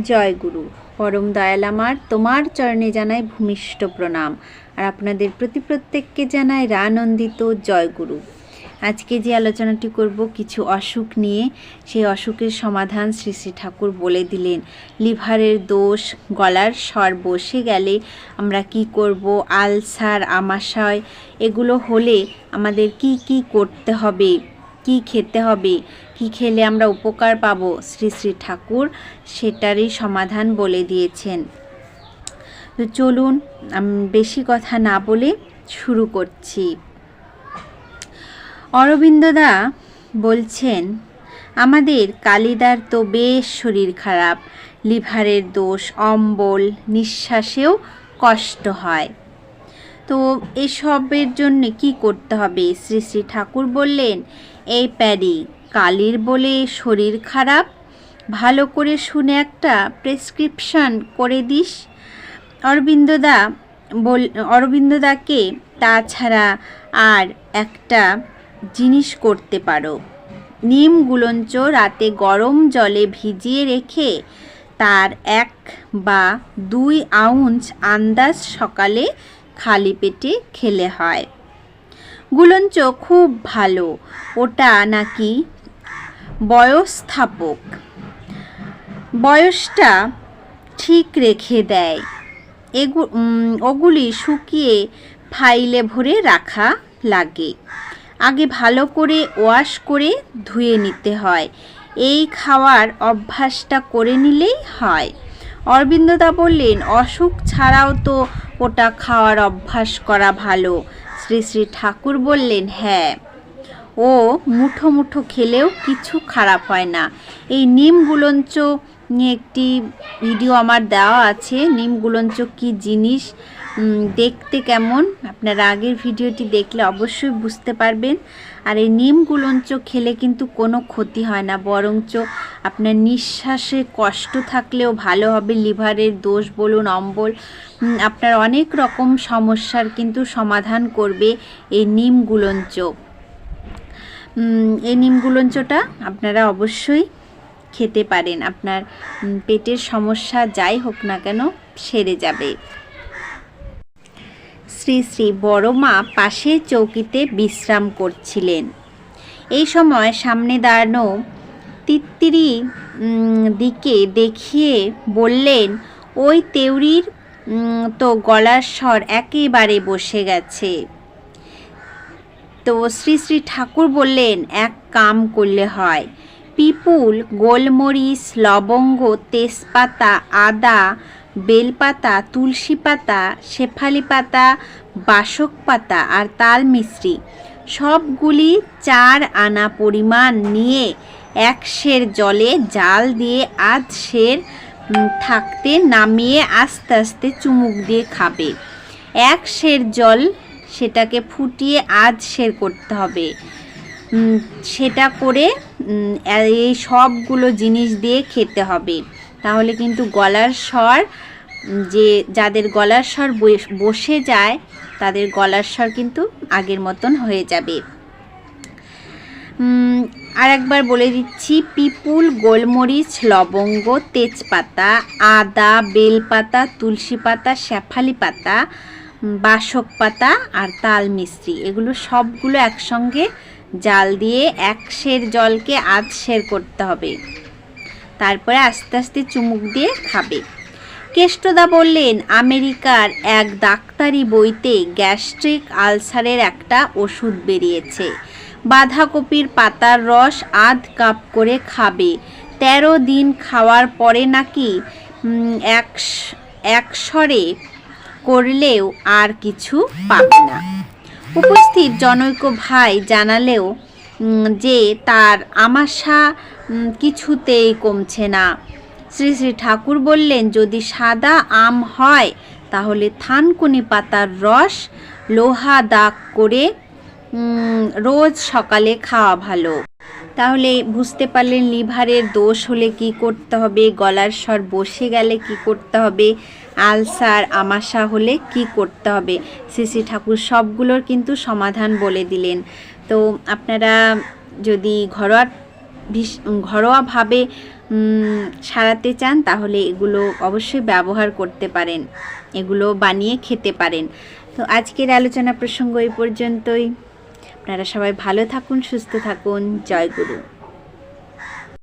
জয় গুরু। পরম দয়াল আমার, তোমার চরণে জানাই ভূমিষ্ঠ প্রণাম। আর আপনাদের প্রতি প্রত্যেককে জানাই রানন্দিত জয় গুরু। আজকে যে আলোচনাটি করব কিছু অসুখ নিয়ে, সেই অসুখের সমাধান শ্রী শ্রী ঠাকুর বলে দিলেন। লিভারের দোষ, গলার স্বর বসে গেলে আমরা কি করব? আলসার, আমাশয়, এগুলো হলে আমাদের কি কি করতে হবে? কি খেতে হবে? কি খেলে আমরা উপকার পাবো? শ্রী শ্রী ঠাকুর সেটারই সমাধান বলে দিয়েছেন। তো চলুন বেশি কথা না বলে শুরু করছি। অরবিন্দদা বলছেন, আমাদের কালিদার তো বেশ শরীর খারাপ। লিভারের দোষ, অম্বল, নিঃশ্বাসেও কষ্ট হয়। তো এসবের জন্য কি করতে হবে? শ্রী শ্রী ঠাকুর বললেন এই প্যারি কালির বলে শরীর খারাপ, ভালো করে শুনে একটা প্রেসক্রিপশন করে দিস। অরবিন্দদা বল, অরবিন্দদাকে তাছাড়া আর একটা জিনিস করতে পারো। নিম গুলঞ্চ রাতে গরম জলে ভিজিয়ে রেখে তার এক বা দুই আউন্স আন্দাজ সকালে খালি পেটে খেলে হয়। গুলঞ্চ খুব ভালো। ওটা নাকি বয়স্থাপক। বয়সটা ঠিক রেখে দেয়। এগু ওগুলি শুকিয়ে ফাইলে ভরে রাখা লাগে। আগে ভালো করে ওয়াশ করে ধুয়ে নিতে হয়। এই খাওয়ার অভ্যাসটা করে নিলেই হয়। অরবিন্দদা বললেন, অসুখ ছাড়াও তো ওটা খাওয়ার অভ্যাস করা ভালো। শ্রী শ্রী ঠাকুর বললেন হ্যাঁ। ও মুঠো মুঠো খেলেও কিছু খারাপ হয় না। এই নিম গুলঞ্চ নিয়ে একটি ভিডিও আমার দেওয়া আছে। নিম গুলঞ্চ কী জিনিস? দেখতে কেমন? আপনারা আগের ভিডিওটি দেখলে অবশ্যই বুঝতে পারবেন। আর এই নিম গুলঞ্চ খেলে কিন্তু কোনো ক্ষতি হয় না, বরঞ্চ আপনার নিঃশ্বাসে কষ্ট থাকলেও ভালো হবে, লিভারের দোষ বলুন, অম্বল আপনার অনেক রকম সমস্যার কিন্তু সমাধান করবে এই নিম গুলঞ্চ। এই নিম গুলঞ্চটা আপনারা অবশ্যই খেতে পারেন। আপনার পেটের সমস্যা যাই হোক না কেন, সেরে যাবে। শ্রী শ্রী বড় মা পাশের চৌকিতে বিশ্রাম করছিলেন। এই সময় সামনে দাঁড়ানো তিত্তিরি দিকে দেখিয়ে বললেন ওই তেওরির উম, তো গলার স্বর একেবারে বসে গেছে। তো শ্রী শ্রী ঠাকুর বললেন এক কাম করলে হয়। পিপুল গোলমরিচ লবঙ্গ তেজপাতা আদা বেলপাতা, তুলসী পাতা, শেফালি পাতা, বাসক পাতা আর তাল মিশ্রি। সবগুলি চার আনা পরিমাণ নিয়ে এক সের জলে জাল দিয়ে আধ সের থাকতে নামিয়ে আস্তে আস্তে চুমুক দিয়ে খাবে। এক সের জল সেটাকে ফুটিয়ে আধ সের করতে হবে। সেটা করে এই সবগুলো জিনিস দিয়ে খেতে হবে। তাহলে কিন্তু গলার স্বর যে যাদের গলার স্বর বস- যায়, তাদের গলার স্বর কিন্তু আগের মতন হয়ে যাবে। আর একবার বলে দিচ্ছি, পিপুল, গোলমরিচ, লবঙ্গ, তেজপাতা, আদা, বেলপাতা তুলসী পাতা শ্যাফালি পাতা বাসক পাতা আর তাল মিস্ত্রি এগুলো সবগুলো একসঙ্গে জাল দিয়ে এক সের জলকে আধ সের করতে হবে। তারপরে আস্তে আস্তে চুমুক দিয়ে খাবে। কেষ্টদা বললেন, আমেরিকার এক ডাক্তারি বইতে গ্যাস্ট্রিক আলসারের একটা ওষুধ বেরিয়েছে। বাঁধাকপির পাতার রস আধ কাপ করে খাবে। তেরো দিন খাওয়ার পরে নাকি এক একসরে করলেও আর কিছু পাবে না। উপস্থিত জনৈক ভাই জানালেও যে তার আমাশা কিছুতেই কমছে না। শ্রী শ্রী ঠাকুর বললেন, যদি সাদা আম হয়, তাহলে থানকুনি পাতার রস, লোহা দাগ করে রোজ সকালে খাওয়া ভালো। তাহলে বুঝতে পারলেন, লিভারের দোষ হলে কি করতে হবে? গলার স্বর বসে গেলে কি করতে হবে? আলসার, আমাশা হলে কি করতে হবে? শ্রী শ্রী ঠাকুর সবগুলোর কিন্তু সমাধান বলে দিলেন। তো আপনারা যদি ঘরোয়া ঘরোয়াভাবে সারাতে চান, তাহলে এগুলো অবশ্যই ব্যবহার করতে পারেন। এগুলো বানিয়ে খেতে পারেন। তো আজকের আলোচনা প্রসঙ্গ এই পর্যন্তই। আপনারা সবাই ভালো থাকুন, সুস্থ থাকুন। জয় গুরু।